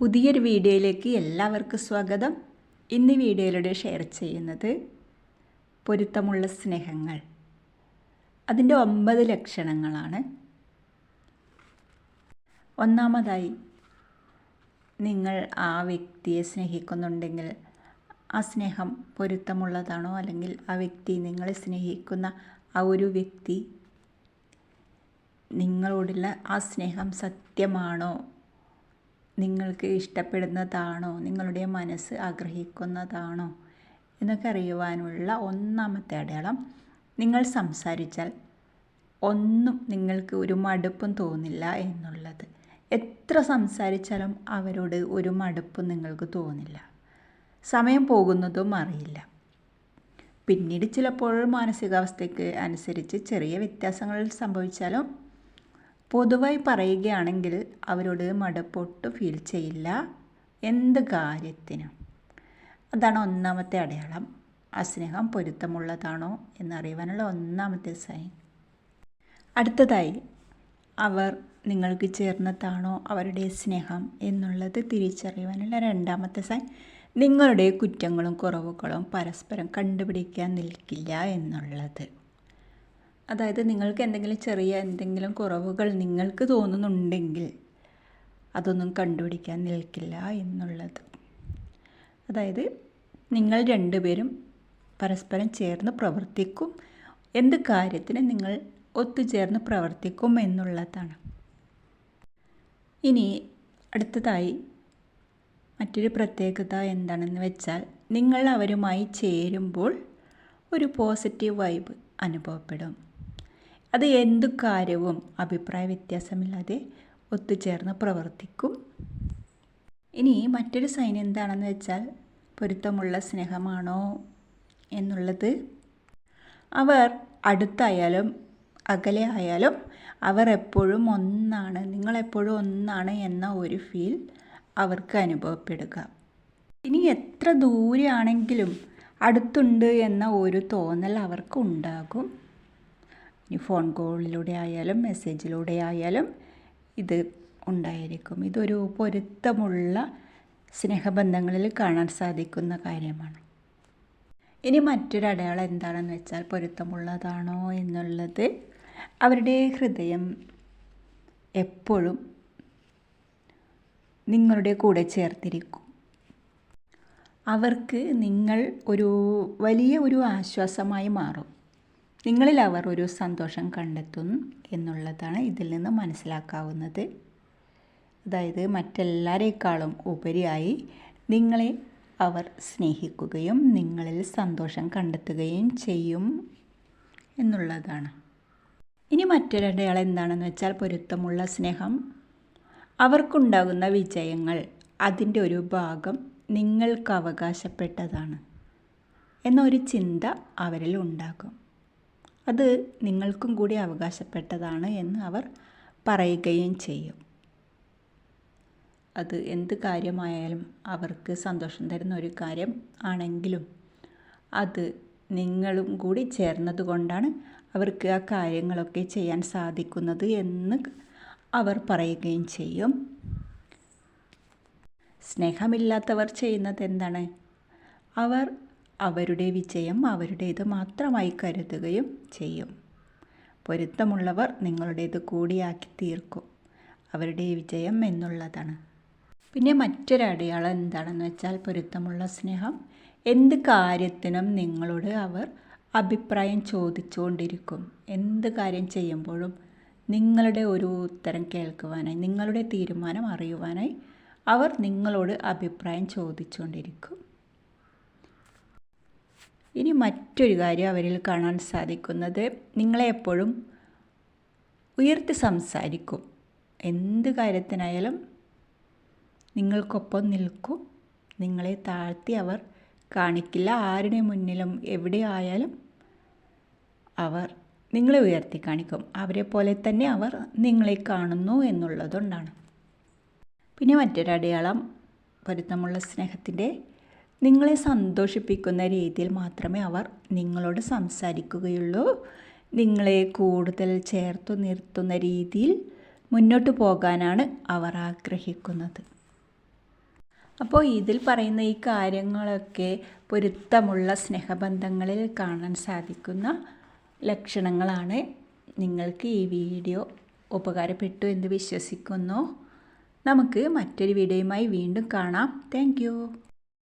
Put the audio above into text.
പുതിയൊരു വീഡിയോയിലേക്ക് എല്ലാവർക്കും സ്വാഗതം. ഇന്ന് വീഡിയോയിലൂടെ ഷെയർ ചെയ്യുന്നത് പൊരുത്തമുള്ള സ്നേഹങ്ങൾ. അതിന്റെ ഒമ്പത് ലക്ഷണങ്ങളാണ്. ഒന്നാമതായി നിങ്ങൾ ആ വ്യക്തിയെ സ്നേഹിക്കുന്നുണ്ടെങ്കിൽ ആ സ്നേഹം പൊരുത്തമുള്ളതാണോ? അല്ലെങ്കിൽ ആ വ്യക്തി നിങ്ങളെ സ്നേഹിക്കുന്ന ആ ഒരു വ്യക്തി നിങ്ങളോടുള്ള ആ സ്നേഹം സത്യമാണോ? നിങ്ങൾക്ക് ഇഷ്ടപ്പെടുന്നതാണോ? നിങ്ങളുടെ മനസ്സ് ആഗ്രഹിക്കുന്നതാണോ? എന്നൊക്കെ അറിയുവാനുള്ള ഒന്നാമത്തെ അടയാളം നിങ്ങൾ സംസാരിച്ചാൽ ഒന്നും നിങ്ങൾക്ക് ഒരു മടുപ്പും തോന്നില്ല എന്നുള്ളത്. എത്ര സംസാരിച്ചാലും അവരോട് ഒരു മടുപ്പും നിങ്ങൾക്ക് തോന്നില്ല. സമയം പോകുന്നതും അറിയില്ല. പിന്നീട് ചിലപ്പോൾ മാനസികാവസ്ഥയ്ക്ക് അനുസരിച്ച് ചെറിയ വ്യത്യാസങ്ങൾ സംഭവിച്ചാലും പൊതുവായി പറയുകയാണെങ്കിൽ അവരോട് മടപ്പൊട്ട് ഫീൽ ചെയ്യില്ല. എന്ത് കാര്യത്തിനും. അതാണ് ഒന്നാമത്തെ അടയാളം. ആ സ്നേഹം പൊരുത്തമുള്ളതാണോ എന്നറിയുവാനുള്ള ഒന്നാമത്തെ സൈൻ അടുത്തതായി അവർ നിങ്ങൾക്ക് ചേർന്നതാണോ അവരുടെ സ്നേഹം എന്നുള്ളത് തിരിച്ചറിയുവാനുള്ള രണ്ടാമത്തെ സൈൻ നിങ്ങളുടെ കുറ്റങ്ങളും കുറവുകളും പരസ്പരം കണ്ടുപിടിക്കാൻ നിൽക്കില്ല എന്നുള്ളത്. അതായത് നിങ്ങൾക്ക് എന്തെങ്കിലും ചെറിയ എന്തെങ്കിലും കുറവുകൾ നിങ്ങൾക്ക് തോന്നുന്നുണ്ടെങ്കിൽ അതൊന്നും കണ്ടുപിടിക്കാൻ നിൽക്കില്ല എന്നുള്ളത്. അതായത് നിങ്ങൾ രണ്ടുപേരും പരസ്പരം ചേർന്ന് പ്രവർത്തിക്കും. എന്ത് കാര്യത്തിന് നിങ്ങൾ ഒത്തുചേർന്ന് പ്രവർത്തിക്കും എന്നുള്ളതാണ്. ഇനി അടുത്തതായി മറ്റൊരു പ്രത്യേകത എന്താണെന്ന് വെച്ചാൽ നിങ്ങൾ അവരുമായി ചേരുമ്പോൾ ഒരു പോസിറ്റീവ് വൈബ് അനുഭവപ്പെടും. അത് എന്തു കാര്യവും അഭിപ്രായ വ്യത്യാസമില്ലാതെ ഒത്തുചേർന്ന് പ്രവർത്തിക്കും. ഇനി മറ്റൊരു സൈൻ എന്താണെന്ന് വെച്ചാൽ പൊരുത്തമുള്ള സ്നേഹമാണോ എന്നുള്ളത്. അവർ അടുത്തായാലും അകലെ ആയാലും അവർ എപ്പോഴും ഒന്നാണ് നിങ്ങളെപ്പോഴും ഒന്നാണ് എന്ന ഒരു ഫീൽ അവർക്ക് അനുഭവപ്പെടുക. ഇനി എത്ര ദൂരെയാണെങ്കിലും അടുത്തുണ്ട് എന്ന ഒരു തോന്നൽ അവർക്ക് ഉണ്ടാകും. ഇനി ഫോൺ കോളിലൂടെ ആയാലും മെസ്സേജിലൂടെ ആയാലും ഇത് ഉണ്ടായിരിക്കും. ഇതൊരു പൊരുത്തമുള്ള സ്നേഹബന്ധങ്ങളിൽ കാണാൻ സാധിക്കുന്ന കാര്യമാണ്. ഇനി മറ്റൊരു അടയാളം എന്താണെന്ന് വെച്ചാൽ പൊരുത്തമുള്ളതാണോ എന്നുള്ളത് അവരുടെ ഹൃദയം എപ്പോഴും നിങ്ങളുടെ കൂടെ ചേർത്തിരിക്കും. അവർക്ക് നിങ്ങൾ ഒരു വലിയ ഒരു ആശ്വാസമായി മാറും. നിങ്ങളിൽ അവർ ഒരു സന്തോഷം കണ്ടെത്തും എന്നുള്ളതാണ് ഇതിൽ നിന്ന് മനസ്സിലാക്കാവുന്നത്. അതായത് മറ്റെല്ലാരേക്കാളും ഉപരിയായി നിങ്ങളെ അവർ സ്നേഹിക്കുകയും നിങ്ങളിൽ സന്തോഷം കണ്ടെത്തുകയും ചെയ്യും എന്നുള്ളതാണ്. ഇനി മറ്റൊരടയാളം എന്താണെന്ന് വെച്ചാൽ പൊരുത്തമുള്ള സ്നേഹം. അവർക്കുണ്ടാകുന്ന വിജയങ്ങൾ അതിന്റെ ഒരു ഭാഗം നിങ്ങൾക്ക് അവകാശപ്പെട്ടതാണ്. എന്നൊരു ചിന്ത അവരിൽ ഉണ്ടാകും. അത് നിങ്ങൾക്കും കൂടി അവകാശപ്പെട്ടതാണ് എന്ന് അവർ പറയുകയും ചെയ്യും. അത് എന്ത് കാര്യമായാലും അവർക്ക് സന്തോഷം തരുന്ന ഒരു കാര്യം ആണെങ്കിലും അത് നിങ്ങളും കൂടി ചേർന്നതുകൊണ്ടാണ് അവർക്ക് ആ കാര്യങ്ങളൊക്കെ ചെയ്യാൻ സാധിക്കുന്നത് എന്ന് അവർ പറയുകയും ചെയ്യും. സ്നേഹമില്ലാത്തവർ ചെയ്യുന്നത് എന്താണ്? അവർ അവരുടെ വിജയം അവരുടേത് മാത്രമായി കരുതുകയും ചെയ്യും. പൊരുത്തമുള്ളവർ നിങ്ങളുടേത് കൂടിയാക്കി തീർക്കും അവരുടെ വിജയം എന്നുള്ളതാണ്. പിന്നെ മറ്റൊരു അടയാളം എന്താണെന്ന് വെച്ചാൽ പൊരുത്തമുള്ള സ്നേഹം. എന്ത് കാര്യത്തിനും നിങ്ങളോട് അവർ അഭിപ്രായം ചോദിച്ചുകൊണ്ടിരിക്കും. എന്ത് കാര്യം ചെയ്യുമ്പോഴും നിങ്ങളുടെ ഒരു ഉത്തരം കേൾക്കുവാനായി നിങ്ങളുടെ തീരുമാനം അറിയുവാനായി അവർ നിങ്ങളോട് അഭിപ്രായം ചോദിച്ചുകൊണ്ടിരിക്കും. ഇനി മറ്റൊരു കാര്യം അവരിൽ കാണാൻ സാധിക്കുന്നത്. നിങ്ങളെ എപ്പോഴും ഉയർത്തി സംസാരിക്കും. എന്ത് കാര്യത്തിനായാലും നിങ്ങൾക്കൊപ്പം നിൽക്കും. നിങ്ങളെ താഴ്ത്തി അവർ കാണിക്കില്ല. ആരുടെ മുന്നിലും എവിടെ ആയാലും അവർ നിങ്ങളെ ഉയർത്തി കാണിക്കും. അവരെ പോലെ തന്നെ അവർ നിങ്ങളെ കാണുന്നു എന്നുള്ളതുകൊണ്ടാണ്. പിന്നെ മറ്റൊരടയാളം പൊരുത്തമുള്ള സ്നേഹത്തിന്റെ നിങ്ങളെ സന്തോഷിപ്പിക്കുന്ന രീതിയിൽ മാത്രമേ അവർ നിങ്ങളോട് സംസാരിക്കുകയുള്ളൂ. നിങ്ങളെ കൂടുതൽ ചേർത്തു നിർത്തുന്ന രീതിയിൽ മുന്നോട്ട് പോകാനാണ് അവർ ആഗ്രഹിക്കുന്നത്. അപ്പോൾ ഇതിൽ പറയുന്ന ഈ കാര്യങ്ങളൊക്കെ പൊരുത്തമുള്ള സ്നേഹബന്ധങ്ങളിൽ കാണാൻ സാധിക്കുന്ന ലക്ഷണങ്ങളാണ്. നിങ്ങൾക്ക് ഈ വീഡിയോ ഉപകാരപ്പെട്ടു എന്ന് വിശ്വസിക്കുന്നു. നമുക്ക് മറ്റൊരു വീഡിയോയുമായി വീണ്ടും കാണാം. താങ്ക്